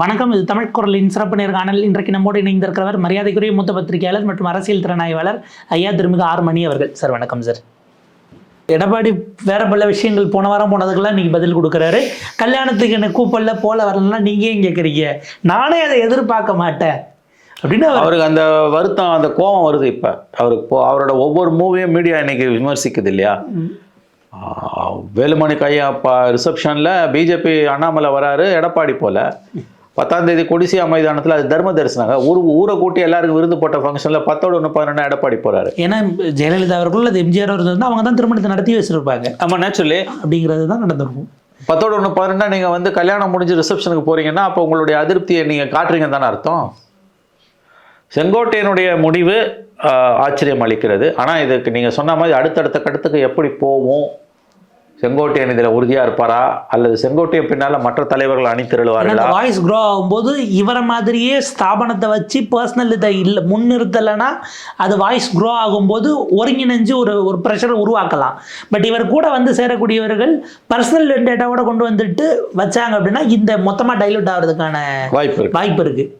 வணக்கம் இது தமிழ் குரலின் சிறப்பு நேர்காணல். இன்றைக்கு நம்மோடு இணைந்திருக்கிறவர் மரியாதைக்குரிய மூத்த பத்திரிகையாளர் மற்றும் அரசியல் திறனாய்வாளர் ஐயா திருமிகு ஆர் மணி அவர்கள். சார் வணக்கம் சார். எடப்பாடி வேற பல விஷயங்கள் போன வாரம் போனதுக்கெல்லாம் நீங்க பதில் கொடுக்குறாரு. கல்யாணத்துக்கு என்ன கூப்பிடல போல வரலாம் நீங்க ஏன் கேட்குறீங்க நானே அதை எதிர்பார்க்க மாட்டேன். அப்படின்னு அவர் அவருக்கு அந்த வருத்தம் அந்த கோபம் வருது இப்போ. அவருக்கு அவரோட ஒவ்வொரு மூவியும் மீடியா இன்னைக்கு விமர்சிக்குது இல்லையா? வேலுமணி கையா ரிசப்ஷனில் பிஜேபி அண்ணாமலை வராரு எடப்பாடி போல. பத்தாம் தேதி கொடிசியா மைதானத்தில் அது தர்ம தரிசனாங்க. ஊர் ஊரை கூட்டி எல்லாருக்கும் விருந்து போட்ட ஃபங்க்ஷனில் பத்தோட ஒன்று பதினொன்று எடப்பாடி போறாரு. ஏன்னா ஜெயலலிதா அவர்கள் அது எம்ஜிஆர் அவர்கள் இருந்தால் அவங்க தான் திருமணத்தை நடத்தி வச்சிருப்பாங்க. ஆமாம் நேச்சுரலி அப்படிங்கிறது தான் நடந்திருக்கும். பத்தோட ஒன்று பதினொன்னா நீங்கள் வந்து கல்யாணம் முடிஞ்சு ரிசப்ஷனுக்கு போறீங்கன்னா அப்போ உங்களுடைய அதிருப்தியை நீங்கள் காட்டுறீங்க தானே அர்த்தம்? செங்கோட்டையனுடைய முடிவு ஆச்சரியம் அளிக்கிறது. ஆனால் இதுக்கு நீங்கள் சொன்ன மாதிரி அடுத்தடுத்த கட்டத்துக்கு எப்படி போவோம்? செங்கோட்டையன் இதில் உறுதியாக இருப்பாரா? அல்லது செங்கோட்டையன் பின்னால் மற்ற தலைவர்கள் அணி திரளுவார்களா? வாய்ஸ் க்ரோ ஆகும்போது இவரை மாதிரியே ஸ்தாபனத்தை வச்சு பர்சனல் இதை இல்லை முன்னிறுத்தலைன்னா அது வாய்ஸ் க்ரோ ஆகும்போது ஒருங்கிணைஞ்சு ஒரு ஒரு ப்ரெஷரை உருவாக்கலாம். பட் இவர் கூட வந்து சேரக்கூடியவர்கள் பர்சனல் டேட்டாவோட கொண்டு வந்துட்டு வச்சாங்க அப்படின்னா இந்த மொத்தமாக டைலூட் ஆகிறதுக்கான வாய்ப்பு வாய்ப்பு இருக்குது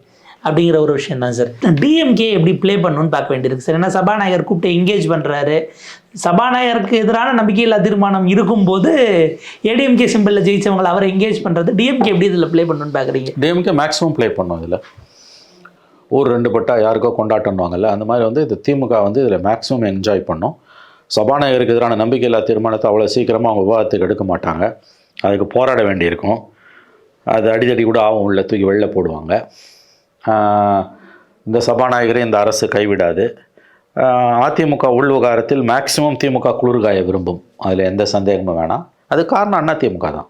அப்படிங்கிற ஒரு விஷயம் தான் சார் டிஎம்கே எப்படி ப்ளே பண்ணணும்னு பார்க்க வேண்டியிருக்கு சார் ஏன்னா சபாநாயகர் கூப்பிட்டு என்கேஜ் பண்ணுறாரு சபாநாயகருக்கு எதிரான நம்பிக்கையில்லா தீர்மானம் இருக்கும்போது ஏடிஎம்கே சிம்பிளில் ஜெயிச்சவங்களை அவரை என்கேஜ் பண்ணுறது டிஎம்கே எப்படி இதில் ப்ளே பண்ணணும்னு பார்க்குறீங்க? டிஎம்கே மேக்ஸிமம் ப்ளே பண்ணும் இதில். ஒரு ரெண்டு பட்டா யாருக்கோ கொண்டாட்டம்வாங்கல்ல அந்த மாதிரி வந்து இது திமுக வந்து இதில் மேக்ஸிமம் என்ஜாய் பண்ணும். சபாநாயகருக்கு எதிரான நம்பிக்கையில்லா தீர்மானத்தை அவ்வளோ சீக்கிரமாக அவங்க விவாதத்துக்கு எடுக்க மாட்டாங்க. அதுக்கு போராட வேண்டியிருக்கும். அது அடிதடி கூட ஆகும் உள்ள தூக்கி வெளில போடுவாங்க. இந்த சபாநாயகரை இந்த அரசு கைவிடாது. அதிமுக உள்விகாரத்தில் மேக்சிமம் திமுக குளிர்காய விரும்பும். அதில் எந்த சந்தேகமும் வேணாம். அது காரணம் அண்ணா திமுக தான்.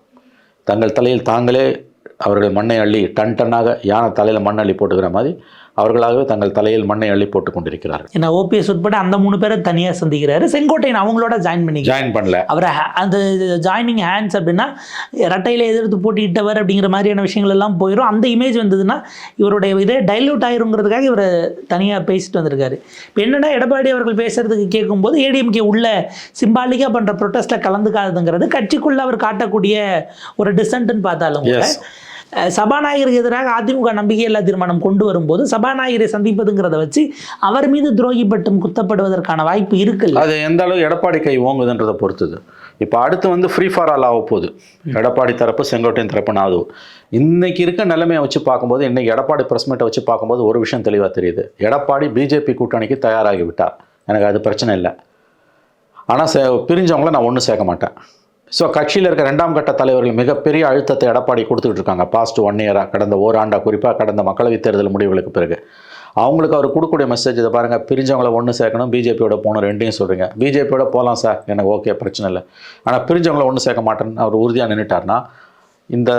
தங்கள் தலையில் தாங்களே அவர்கள் மண்ணை அள்ளி டன் டன்னாக யானை தலையில் மண் அள்ளி போட்டுக்கிற மாதிரி அவர்களாகவே தங்கள் தலையில் மண்ணை அள்ளி போட்டு கொண்டிருக்கிறார்கள். ஏன்னா ஓபிஎஸ் உட்பட அந்த மூணு பேரை தனியாக சந்திக்கிறாரு. செங்கோட்டையன் அவங்களோட ஜாயின் பண்ணிக்கிறார் ஜாயின் பண்ணல. அவரை அந்த ஜாயினிங் ஹேண்ட்ஸ் அப்படின்னா ரெட்டையில் எதிர்த்து போட்டியிட்டவர் அப்படிங்கிற மாதிரியான விஷயங்கள் எல்லாம் போயிடும் அந்த இமேஜ் வந்ததுன்னா இவருடைய இதே டைல்யூட் ஆயிருங்கிறதுக்காக இவர் தனியாக பேசிட்டு வந்திருக்காரு. இப்போ என்னன்னா எடப்பாடி அவர்கள் பேசுறதுக்கு கேட்கும்போது ஏடிஎம்கே உள்ள சிம்பாலிக்காக பண்ணுற ப்ரொட்டஸ்ட்டில் கலந்துக்காதுங்கிறது கட்சிக்குள்ள அவர் காட்டக்கூடிய ஒரு டிசன்ட்னு பார்த்தாலும் கூட சபாநாயகருக்கு எதிராக அதிமுக நம்பிக்கையில்லா தீர்மானம் கொண்டு வரும்போது சபாநாயகரை சந்திப்பதுங்கிறத வச்சு அவர் மீது துரோகி பட்டம் குத்தப்படுவதற்கான வாய்ப்பு இருக்குல்ல? அது எந்த அளவு எடப்பாடி கை ஓங்குதுன்றதை பொறுத்தது. இப்போ அடுத்து வந்து ஃப்ரீ ஃபார் ஆல் ஆக போகுது. எடப்பாடி தரப்பு செங்கோட்டையன் தரப்பு நாது இன்னைக்கு இருக்க நிலைமையை வச்சு பார்க்கும்போது இன்னைக்கு எடப்பாடி ப்ரெஸ் மீட்டை வச்சு பார்க்கும்போது ஒரு விஷயம் தெளிவாக தெரியுது. எடப்பாடி பிஜேபி கூட்டணிக்கு தயாராகி விட்டார். எனக்கு அது பிரச்சனை இல்லை. ஆனால் சே பிரிஞ்சவங்கள நான் ஒன்றும் சேர்க்க மாட்டேன். ஸோ கட்சியில் இருக்க ரெண்டாம் கட்ட தலைவர்கள் மிகப்பெரிய அழுத்தத்தை எடப்பாடி கொடுத்துக்கிட்டு இருக்காங்க பாஸ்ட் ஒன் இயராக கடந்த ஓராண்டா குறிப்பாக கடந்த மக்களவைத் தேர்தல் முடிவுகளுக்கு பிறகு. அவங்களுக்கு அவர் கொடுக்கக்கூடிய மெசேஜ் இதை பாருங்கள் பிரிஞ்சவங்கள ஒன்று சேர்க்கணும் பிஜேபியோட போகணும் ரெண்டையும் சொல்கிறீங்க பிஜேபியோட போகலாம் சார் எனக்கு ஓகே பிரச்சனை இல்லை. ஆனால் பிரிஞ்சவங்கள ஒன்று சேர்க்க மாட்டேன்னு அவர் உறுதியாக நின்றுட்டார்னா இந்த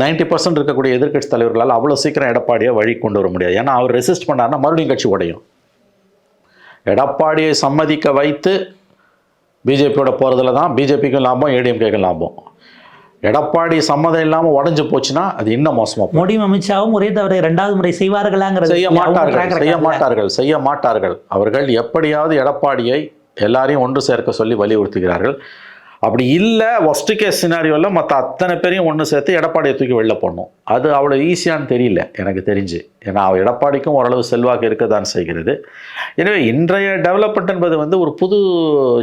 90% பர்சன்ட் இருக்கக்கூடிய எதிர்க்கட்சி தலைவர்களால் அவ்வளோ சீக்கிரம் எடப்பாடியை வழி கொண்டு வர முடியாது. ஏன்னா அவர் ரெசிஸ்ட் பண்ணார்னா மறுபடியும் கட்சி உடையும். எடப்பாடியை சம்மதிக்க வைத்து பிஜேபியோட போகிறதுல தான் பிஜேபிக்கும் லாபம் ஏடிஎம்கேக்கும் லாபம் எடப்பாடி சம்மதம் இல்லாமல் உடஞ்சு போச்சுன்னா அது இன்னும் மோசமாக. மோடியும் அமித்ஷாவும் ஒரே தவிர இரண்டாவது முறை செய்வார்களாங்கிறது செய்ய மாட்டார்கள் செய்ய. மாட்டார்கள் செய்ய மாட்டார்கள் அவர்கள் எப்படியாவது எடப்பாடியை எல்லாரையும் ஒன்று சேர்க்க சொல்லி வலியுறுத்துகிறார்கள் அப்படி இல்லை ஒஸ்ட் கேஸ் சினாரியோவில் மற்ற அத்தனை பேரையும் ஒன்று சேர்த்து எடப்பாடியை தூக்கி வெளில போடணும். அது அவ்வளோ ஈஸியான்னு தெரியல எனக்கு தெரிஞ்சு. ஏன்னா அவள் எடப்பாடிக்கும் ஓரளவு செல்வாக்கு இருக்க தான் செய்கிறது. எனவே இன்றைய டெவலப்மெண்ட் என்பது வந்து ஒரு புது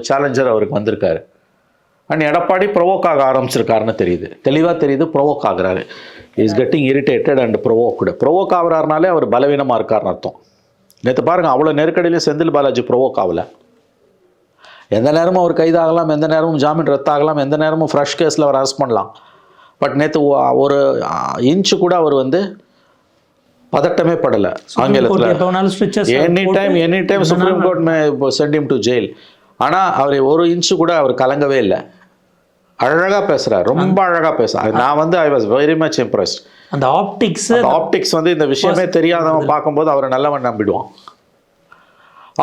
சேலஞ்சர் அவருக்கு வந்திருக்காரு. அண்ட் எடப்பாடி ப்ரொவோக் ஆக ஆரம்பிச்சிருக்காருன்னு தெரியுது. தெளிவாக தெரியுது ப்ரொவோக் ஆகுறாரு. Is getting irritated and provoked provoke ஆகிறாருனாலே அவர் பலவீனமாக இருக்காருன்னு அர்த்தம். நேற்று பாருங்கள் அவ்வளோ நெருக்கடியிலே செந்தில் பாலாஜி ப்ரொவோக் ஆகலை. எந்த நேரமும் அவர் கைதாகலாம் எந்த நேரமும் ஜாமீன் ரத்தாகலாம் எந்த நேரமும் ஃப்ரெஷ் கேஸில் அவர் அரெஸ்ட் பண்ணலாம். பட் நேற்று ஒரு இன்ச்சு கூட அவர் வந்து பதட்டமே படலை ஆங்கிலத்தில். Any time any time supreme court may send him to jail ஆனால் அவர் ஒரு இன்ச்சு கூட அவர் கலங்கவே இல்லை. அழகாக பேசுகிறார் ரொம்ப அழகாக பேசுகிறார் நான் வந்து I was very much impressed அந்த ஆப்டிக்ஸ் ஆப்டிக்ஸ் வந்து இந்த விஷயமே தெரியாதவன் பார்க்கும்போது அவரை நல்லவன் நம்பிடுவான்.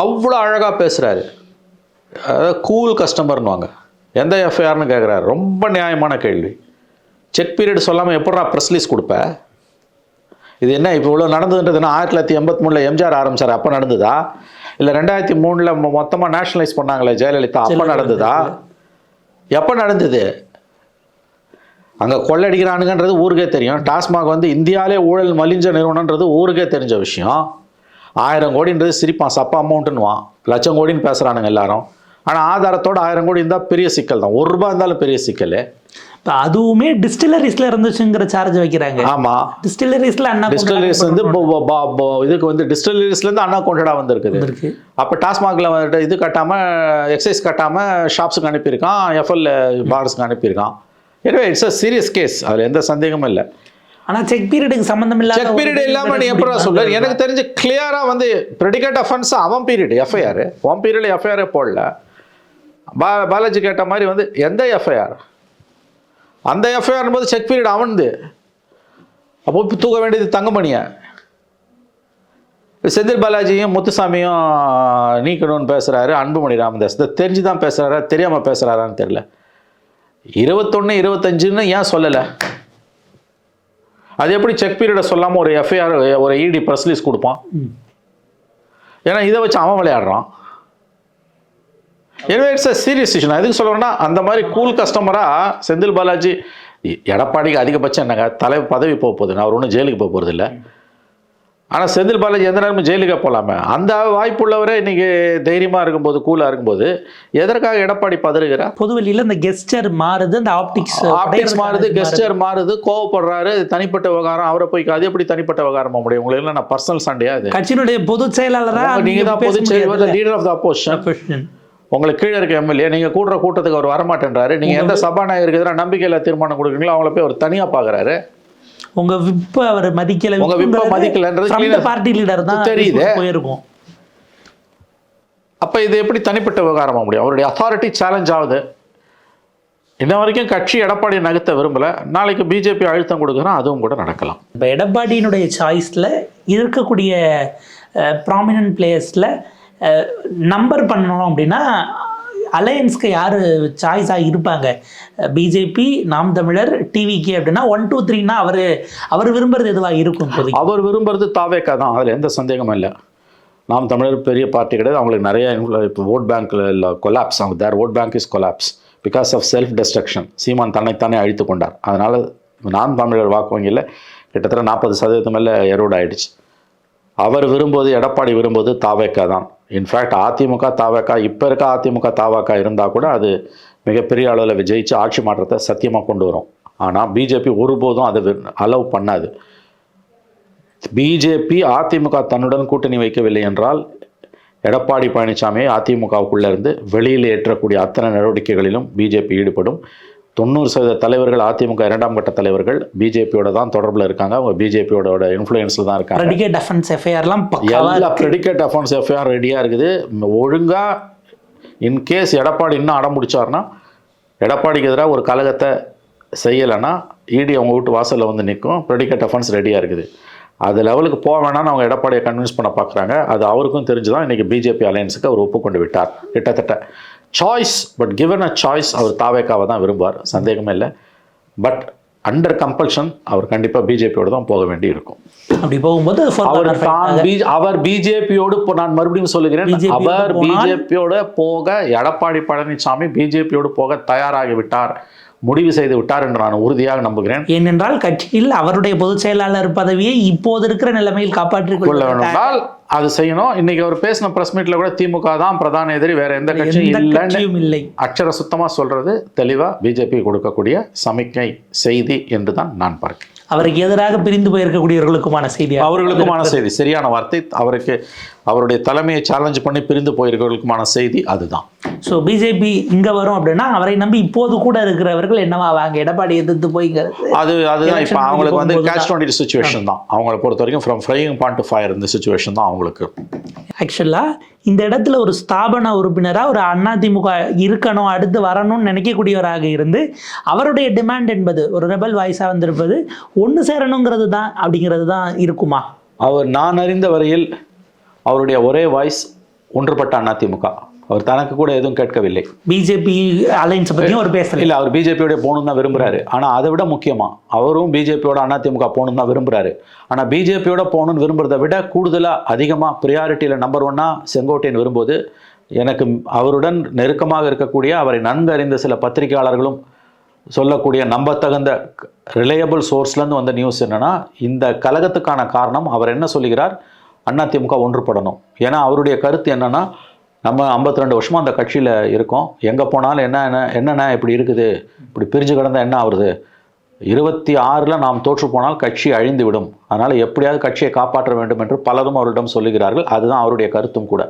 அவ்வளோ அழகாக பேசுகிறாரு கூல் கஸ்டமர்னுவாங்க எந்த எஃப்ஐஆர்னு கேட்குறாரு ரொம்ப நியாயமான கேள்வி. செக் பீரியட் சொல்லாமல் எப்படா ப்ரெஸ் ரிலீஸ் கொடுப்ப? இது என்ன இப்போ இவ்வளோ நடந்ததுன்றதுன்னா ஆயிரத்தி தொள்ளாயிரத்தி எண்பத்தி மூணில் எம்ஜிஆர் ஆரம்பிச்சார் அப்போ நடந்ததா? இல்லை ரெண்டாயிரத்தி மூணில் மொத்தமாக நேஷனலைஸ் பண்ணாங்களே ஜெயலலிதா அப்போ நடந்ததா? எப்போ நடந்தது? அங்கே கொள்ளடிக்கிறானுங்கன்றது ஊருக்கே தெரியும். டாஸ்மாக் வந்து இந்தியாவிலே ஊழல் மலிஞ்ச நிறுவனன்றது ஊருக்கே தெரிஞ்ச விஷயம். ஆயிரம் கோடின்றது சிரிப்பான் சப்பா அமௌண்ட்டுன்னுவான் லட்சம் கோடின்னு பேசுகிறானுங்க எல்லாரும். ஆனால் ஆதாரத்தோட ஆயிரம் கோடி இருந்தால் பெரிய சிக்கல் தான். ஒரு ரூபா இருந்தாலும் பெரிய சிக்கல். இப்போ அதுவுமே டிஸ்டிலரிஸ்ல இருந்துச்சுங்கிற சார்ஜ் வைக்கிறாங்க. ஆமாம் டிஸ்டிலரிஸ்ல அண்ணா டிஸ்டிலரிஸ் வந்து இதுக்கு வந்து டிஸ்டிலரிஸ்லேருந்து அண்ணா கொண்டடா வந்திருக்குது. அப்போ டாஸ்மாகில் வந்துட்டு இது கட்டாமல் எக்ஸைஸ் கட்டாமல் ஷாப்ஸுக்கு அனுப்பியிருக்கான் எஃப்எல் பார்ஸுக்கு அனுப்பியிருக்கான். எனவே இட்ஸ் அ சீரியஸ் கேஸ் அதில் எந்த சந்தேகமும் இல்லை. ஆனா செக் பீரியடுக்கு சம்பந்தம் இல்லாத செக் பீரியட் இல்லாம நீ எப்படா சொல்ற? எனக்கு தெரிஞ்சு கிளியரா வந்து ப்ரெடிகேட் அஃபென்ஸ் அவன் பீரியட் எஃப்ஐஆர் உன் பீரியட்ல எஃப்ஐஆரே போடல. பா பாலாஜி கேட்ட மாதிரி வந்து எந்த எஃப்ஐஆர் அந்த எஃப்ஐஆர் போது செக் பீரியட் அவன்து அப்போ தூக்க வேண்டியது தங்கமணியை. செந்தில் பாலாஜியும் முத்துசாமியும் நீக்கணும்னு பேசுறாரு அன்புமணி ராமதாஸ். இதை தெரிஞ்சு தான் பேசுறாரா தெரியாம பேசுறாரான்னு தெரியல. இருபத்தொன்னு இருபத்தஞ்சுன்னு ஏன் சொல்லலை? அது எப்படி செக் பீரியடை சொல்லாமல் ஒரு எஃப்ஐஆர் ஒரு இடி ப்ரெஸ் ரிலீஸ் கொடுப்பான். ஏன்னா இதை வச்சு அவன் விளையாடுறான். எனவே இட்ஸ் அ சீரியஸ் இஷ்யூ நான் எதுக்கு சொல்கிறேன்னா அந்த மாதிரி கூல் கஸ்டமராக செந்தில் பாலாஜி எடப்பாடிக்கு அதிகபட்சம் என்னங்க தலை பதவி போக போகுது. நான் அவர் ஒன்றும் ஜெயிலுக்கு போக போகிறது இல்லை ஆனால் செந்தில் பாலாஜி எந்த நேரமும் ஜெயிலுக்கு போகலாமே. அந்த வாய்ப்புள்ளவரே இன்னைக்கு தைரியமாக இருக்கும்போது கூலாக இருக்கும்போது எதற்காக எடப்பாடி பதறுகிறார்? பொதுவெளியில இந்த கெஸ்டர் மாறுது இந்த ஆப்டிக்ஸ் ஆப்டிக்ஸ் மாறுது கெஸ்டர் மாறுது. கோவப்படுறாரு தனிப்பட்ட விவகாரம் அவரை போய் அது எப்படி தனிப்பட்ட விவகாரமா முடியும்? உங்களுக்கு நான் பர்சனல் சண்டையா கட்சியினுடைய பொதுச் செயலாளரா நீங்க தான் பொதுச் செயலர் லீடர் ஆஃப் த அப்போசிஷன். உங்களுக்கு கீழே இருக்க எம்எல்ஏ நீங்க கூடுற கூட்டத்துக்கு அவர் வரமாட்டேன்றாரு. நீங்க எந்த சபாநாயகருக்கு எதிராக நம்பிக்கையில தீர்மானம் கொடுக்குறீங்களோ அவங்கள போய் அவர் தனியா பாக்குறாரு. உங்க விப்ப அவர் மதிக்கல. உங்க விப்ப மதிக்கலன்றது பார்ட்டி லீடர் தான் தெரியுது. போயிருக்கும். அப்ப இது எப்படி தனிப்பட்ட விவகாரமா முடியும்? அவருடைய அத்தாரிட்டி சேலஞ்ச் ஆகுது. இன்ன வரைக்கும் கட்சி எடப்பாடி நகர்த்த விரும்பல. நாளைக்கு பிஜேபி அழுத்தம் கொடுக்குறோம் அதுவும் கூட நடக்கலாம். இப்போ எடப்பாடியினுடைய சாய்ஸில் இருக்கக்கூடிய ப்ராமினன்ட் பிளேயர்ஸில் நம்பர் பண்ணணும் அப்படின்னா அலையன்ஸ்க்கு யார் சாய்ஸாக இருப்பாங்க? பிஜேபி நாம் தமிழர் டிவிக்கு அப்படின்னா ஒன் டூ த்ரீனா அவர் அவர் விரும்புறது எதுவாக இருக்கும் அவர் விரும்புறது தாவேக்கா தான். அதில் எந்த சந்தேகமும் இல்லை. நாம் தமிழர் பெரிய பார்ட்டி கிடையாது. அவங்களுக்கு நிறைய இப்போ ஓட் பேங்க்கில் கொலாப்ஸ் அவங்க their vote bank is collapse because of self destruction Seeman தன்னைத்தானே அழித்து கொண்டார். அதனால் நாம் தமிழர் வாக்கு வங்கியில் கிட்டத்தட்ட நாற்பது சதவீதம் மேலே எரோடு ஆயிடுச்சு. அவர் விரும்புவது எடப்பாடி விரும்புவது தாவேக்கா தான். இன்ஃபேக்ட் அதிமுக தாவக்கா இப்போ இருக்க அதிமுக தாவேக்கா இருந்தால் கூட அது மிகப்பெரிய அளவில் விஜயித்து ஆட்சி மாற்றத்தை சத்தியமாக கொண்டு வரும். ஆனால் பிஜேபி ஒருபோதும் அதை அலோவ் பண்ணாது. பிஜேபி அதிமுக தன்னுடன் கூட்டணி வைக்கவில்லை என்றால் எடப்பாடி பழனிசாமியை அதிமுகவுக்குள்ளே இருந்து வெளியில் ஏற்றக்கூடிய அத்தனை நடவடிக்கைகளிலும் பிஜேபி ஈடுபடும். தொண்ணூறு சதவீத தலைவர்கள் அதிமுக இரண்டாம் கட்ட தலைவர்கள் பிஜேபியோட தான் தொடர்பில் இருக்காங்க. அவங்க பிஜேபியோட இன்ஃப்ளூயன்ஸில் தான் இருக்காங்க. ப்ரெடிகேட் அஃபென்ஸ் எஃப்ஐஆர்லாம் எல்லா ப்ரெடிகேட் அஃபென்ஸ் எஃப்ஐஆர் ரெடியாக இருக்குது. ஒழுங்காக இன்கேஸ் எடப்பாடி இன்னும் அடம் முடிச்சாருன்னா எடப்பாடிக்கு எதிராக ஒரு கழகத்தை செய்யலைன்னா இடி அவங்க வீட்டு வாசலில் வந்து நிற்கும் ப்ரெடிகேட் அஃபென்ஸ் ரெடியாக இருக்குது. அது லெவலுக்கு போக வேணாம்னு அவங்க எடப்பாடியை கன்வின்ஸ் பண்ண பார்க்குறாங்க அது அவருக்கும் தெரிஞ்சு தான் இன்றைக்கி பிஜேபி அலையன்ஸுக்கு அவர் ஒப்புக்கொண்டு விட்டார். கிட்டத்தட்ட choice but given a choice அவர் தாவேக்காவை தான் விரும்புவார். சந்தேகமே இல்லை. பட் அண்டர் கம்பல்ஷன் அவர் கண்டிப்பாக பிஜேபியோட தான் போக வேண்டி இருக்கும். அப்படி போகும்போது அவர் தான். பி- அவர் பிஜேபியோடு இப்போ நான் மறுபடியும் சொல்லுகிறேன் அவர் பிஜேபியோட போக எடப்பாடி பழனிசாமி பிஜேபியோடு போக தயாராகி விட்டார் முடிவு செய்து விட்டார் என்று நான் உறுதியாக நம்புகிறேன். ஏனென்றால் கட்சியில் அவருடைய பொதுச் செயலாளர் பதவியை இப்போது இருக்கிற நிலைமையில் காப்பாற்றிக் கொள்ள கொள்ள வேண்டும் என்றால் அது செய்யணும். இன்னைக்கு அவர் பேசின பிரஸ் மீட்ல கூட திமுக தான் பிரதான எதிரி வேற எந்த கட்சியும் இல்லை. அக்ஷர சுத்தமா சொல்றது தெளிவா பிஜேபி கொடுக்கக்கூடிய சமிக்கை செய்தி என்று தான் நான் பார்க்கிறேன். அவருக்கு எதிராக பிரிந்து போயிருக்கக்கூடியவர்களுக்குமான செய்தி. அவர்களுக்குமான செய்தி. சரியான வார்த்தை. அவருக்கு அவருடைய தலைமையை சேலஞ்ச் பண்ணி பிரிந்து போயிருக்கிறவர்களுக்குமான செய்தி அதுதான். ஸோ பிஜேபி இங்க வரும் அப்படின்னா அவரை நம்பி இப்போது கூட இருக்கிறவர்கள் என்னவா வாங்க எடப்பாடி எதிர்த்து போய்ங்கிறது அது அதுதான் இப்போ அவங்களுக்கு வந்து கேட்ச் டுவெண்ட்டி சுச்சுவேஷன் தான். அவங்கள பொறுத்த வரைக்கும் from frying point to fire இந்த சுச்சுவேஷன் தான் அவங்களுக்கு. ஆக்சுவலாக இந்த இடத்துல ஒரு ஸ்தாபன உறுப்பினராக ஒரு அதிமுக இருக்கணும் அடுத்து வரணும்னு நினைக்கக்கூடியவராக இருந்து அவருடைய டிமாண்ட் என்பது ஒரு ரெபல் வாய்ஸாக வந்திருப்பது ஒன்று சேரணுங்கிறது தான் அப்படிங்கிறது தான் இருக்குமா? அவர் நான் அறிந்த வரையில் அவருடைய ஒரே வாய்ஸ் ஒன்றுபட்ட அதிமுக. அவர் தனக்கு கூட எதுவும் கேட்கவில்லை. பிஜேபி அலைன்ஸை பற்றியும் ஒரு பேசல. இல்ல அவர் பிஜேபியோட போகணும் தான் விரும்புறாரு. ஆனா அதை விட முக்கியமா அவரும் பிஜேபியோட அதிமுக போகணும் தான் விரும்புறாரு. ஆனா பிஜேபியோட போகணும்னு விரும்புறதை விட கூடுதலா அதிகமா ப்ரியாரிட்டியில நம்பர் ஒன்னா செங்கோட்டையன் விரும்புவது எனக்கு அவருடன் நெருக்கமாக இருக்கக்கூடிய அவரை நன்கு அறிந்த சில பத்திரிகையாளர்களும் சொல்லக்கூடிய நம்பத்தகுந்த ரிலையபிள் சோர்ஸ்லேருந்து வந்த நியூஸ் என்னன்னா இந்த கலகத்துக்கான காரணம் அவர் என்ன சொல்லுகிறார்? அதிமுக ஒன்றுபடணும். ஏன்னா அவருடைய கருத்து என்னன்னா நம்ம 52 ரெண்டு வருஷமாக அந்த கட்சியில் இருக்கோம். எங்கே போனாலும் என்ன என்ன என்னென்ன இப்படி இருக்குது? இப்படி பிரிஞ்சு கிடந்தா என்ன ஆகுறது இருபத்தி ஆறில் நாம் தோற்று போனால் கட்சி அழிந்து விடும். அதனால் எப்படியாவது கட்சியை காப்பாற்ற வேண்டும் என்று பலரும் அவரிடம் சொல்லுகிறார்கள். அதுதான் அவருடைய கருத்தும் கூட.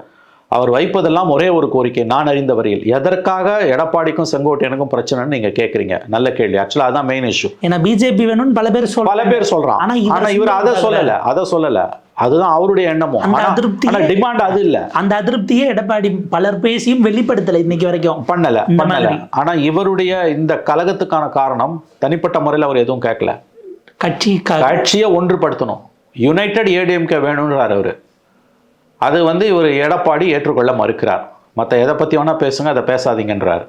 அவர் வைப்பதெல்லாம் ஒரே ஒரு கோரிக்கை நான் அறிந்த வரையில். எதற்காக எடப்பாடிக்கும் செங்கோட்டையனுக்கும் பிரச்சனைன்னு நீங்கள் கேட்குறீங்க நல்ல கேள்வி. ஆக்சுவலாக அதான் மெயின் இஷ்யூ ஏன்னா பிஜேபி வேணும்னு பல பேர் பல பேர் சொல்றான். ஆனா இவர் அதை சொல்லல. அதை சொல்லல. அதுதான் அவருடைய எண்ணமும். அந்த ஆனா டிமாண்ட் அது இல்ல. அந்த அதிருப்தியே எடப்பாடி பலர் பேசியும் வெளிப்படுத்தல இன்னைக்கு வரைக்கும். பண்ணல பண்ணல. ஆனா இவருடைய இந்த கலகத்துக்கான காரணம் தனிப்பட்ட முறையில் அவர் எதுவும் கேட்கல. கட்சி கட்சியை ஒன்றுபடுத்தணும். யுனைடெட் ஏடிஎம்கே வேணும்ன்றார் அவரு. அது வந்து இவர் எடப்பாடி ஏற்றுக்கொள்ள மறுக்கிறார். மற்ற எதை பத்தி வேணா பேசுங்க அதை பேசாதீங்கன்றார்.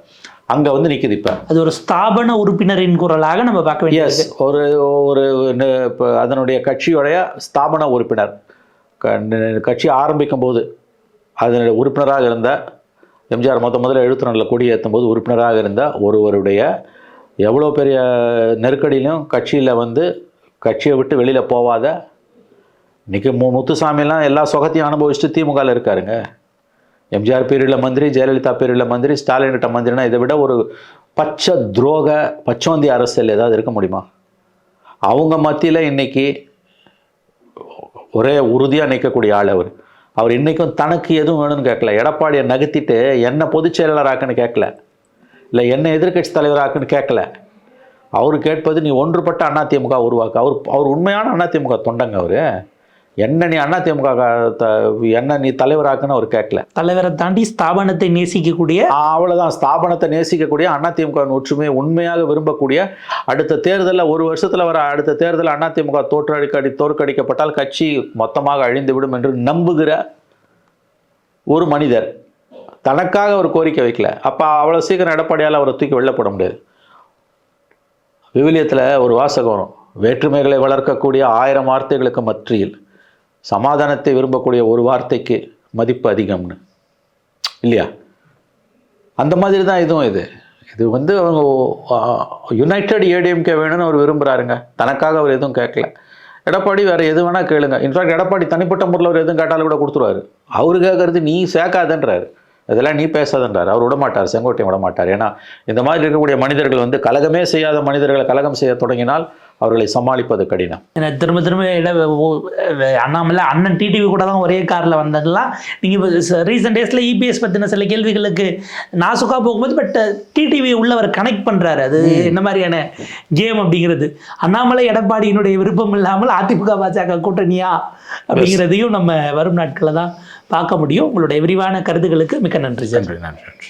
அங்க வந்து நிக்குது இப்ப. அது ஒரு ஸ்தாபன உறுப்பினரின் குரலாக நம்ம பார்க்க வேண்டியது. ஒரு ஒரு இப்ப அதனுடைய கட்சியுடைய ஸ்தாபன உறுப்பினர். கட்சி ஆரம்பிக்கும் போது அதனுடைய உறுப்பினராக இருந்த எம்ஜிஆர் முத முதல்ல எழுத்து நாளில் கொடியேற்றும் போது உறுப்பினராக இருந்த ஒருவருடைய எவ்வளோ பெரிய நெருக்கடியிலும் கட்சியில் வந்து கட்சியை விட்டு வெளியில் போவாத இன்னைக்கு மு முத்துசாமிலாம் எல்லா சுகத்தையும் அனுபவிச்சுட்டு திமுகவில் இருக்காருங்க. எம்ஜிஆர் பீரியடில் மந்திரி ஜெயலலிதா பீரியடில் மந்திரி ஸ்டாலின் கிட்ட மந்திரினா இதை விட ஒரு பச்சை துரோக பச்சோந்தி அரசியல் ஏதாவது இருக்க முடியுமா? அவங்க மத்தியில் இன்னைக்கு ஒரே உறுதியாக நிற்கக்கூடிய ஆள் அவர். அவர் இன்றைக்கும் தனக்கு எதுவும் வேணும்னு கேட்கல. எடப்பாடியை நகர்த்திட்டு என்ன பொதுச் செயலாளராக்குன்னு கேட்கல. இல்லை என்ன எதிர்க்கட்சி தலைவராக்குன்னு கேட்கல. அவர் கேட்பது நீ ஒன்றுபட்ட அதிமுக உருவாக்கு. அவர் அவர் உண்மையான அதிமுக தொண்டங்க அவர். என்ன நீ அதிமுக க- த- என்ன நீ தலைவராக்குன்னு அவர் கேட்கல. தலைவரை தாண்டி ஸ்தாபனத்தை நேசிக்கக்கூடிய அவ்வளவுதான். ஸ்தாபனத்தை நேசிக்கக்கூடிய அதிமுக ஒற்றுமையை உண்மையாக விரும்பக்கூடிய அடுத்த தேர்தலில் ஒரு வருஷத்துல வர அடுத்த தேர்தலில் அதிமுக தோற்றடிக்கடி தோற்கடிக்கப்பட்டால் கட்சி மொத்தமாக அழிந்து விடும் என்று நம்புகிற ஒரு மனிதர். தனக்காக ஒரு கோரிக்கை வைக்கல. அப்ப அவ்வளவு சீக்கிரம் எடப்பாடியால் அவரை தூக்கி வெளில போட முடியாது. விவிலியத்தில் ஒரு வாசகம் வரும். வேற்றுமைகளை வளர்க்கக்கூடிய ஆயிரம் வார்த்தைகளுக்கு மத்தியில் சமாதானத்தை விரும்பக்கூடிய ஒரு வார்த்தைக்கு மதிப்பு அதிகம்னு. இல்லையா? அந்த மாதிரி தான் இதுவும் இது. இது வந்து அவங்க யுனைடெட் ஏடிஎம்கே வேணும்னு அவர் விரும்புகிறாருங்க தனக்காக அவர் எதுவும் கேட்கல. எடப்பாடி வேறு எது வேணால் கேளுங்க. இன்ஃபேக்ட் எடப்பாடி தனிப்பட்ட முறையில் அவர் எதுவும் கேட்டாலும் கூட கொடுத்துருவாரு. அவரு கேட்கறது நீ சேர்க்காதன்றாரு. இதெல்லாம் நீ பேசாதன்றார். அவர் விட மாட்டார் விடமாட்டார். விட மாட்டார் ஏன்னா இந்த மாதிரி இருக்கக்கூடிய மனிதர்கள் வந்து கலகமே செய்யாத மனிதர்களை கலகம் செய்ய தொடங்கினால் அவர்களை சமாளிப்பது கடினம். ஏன்னா திரும்ப திரும்ப அண்ணாமலை அண்ணன் டிடிவி கூட தான் ஒரே காரில் வந்ததெல்லாம் நீங்கள் ரீசெண்ட் டேஸில் இபிஎஸ் பற்றின சில கேள்விகளுக்கு நாசுக்கா போகும்போது பட் டிடிவி உள்ளவர் கனெக்ட் பண்ணுறாரு அது என்ன மாதிரியான கேம் அப்படிங்கிறது. அண்ணாமலை எடப்பாடியினுடைய விருப்பம் இல்லாமல் அதிமுக பாஜக கூட்டணியா அப்படிங்கிறதையும் நம்ம வரும் நாட்களில் தான் பார்க்க முடியும். உங்களுடைய விரிவான கருத்துக்களுக்கு மிக்க நன்றி சார். நன்றி நன்றி நன்றி.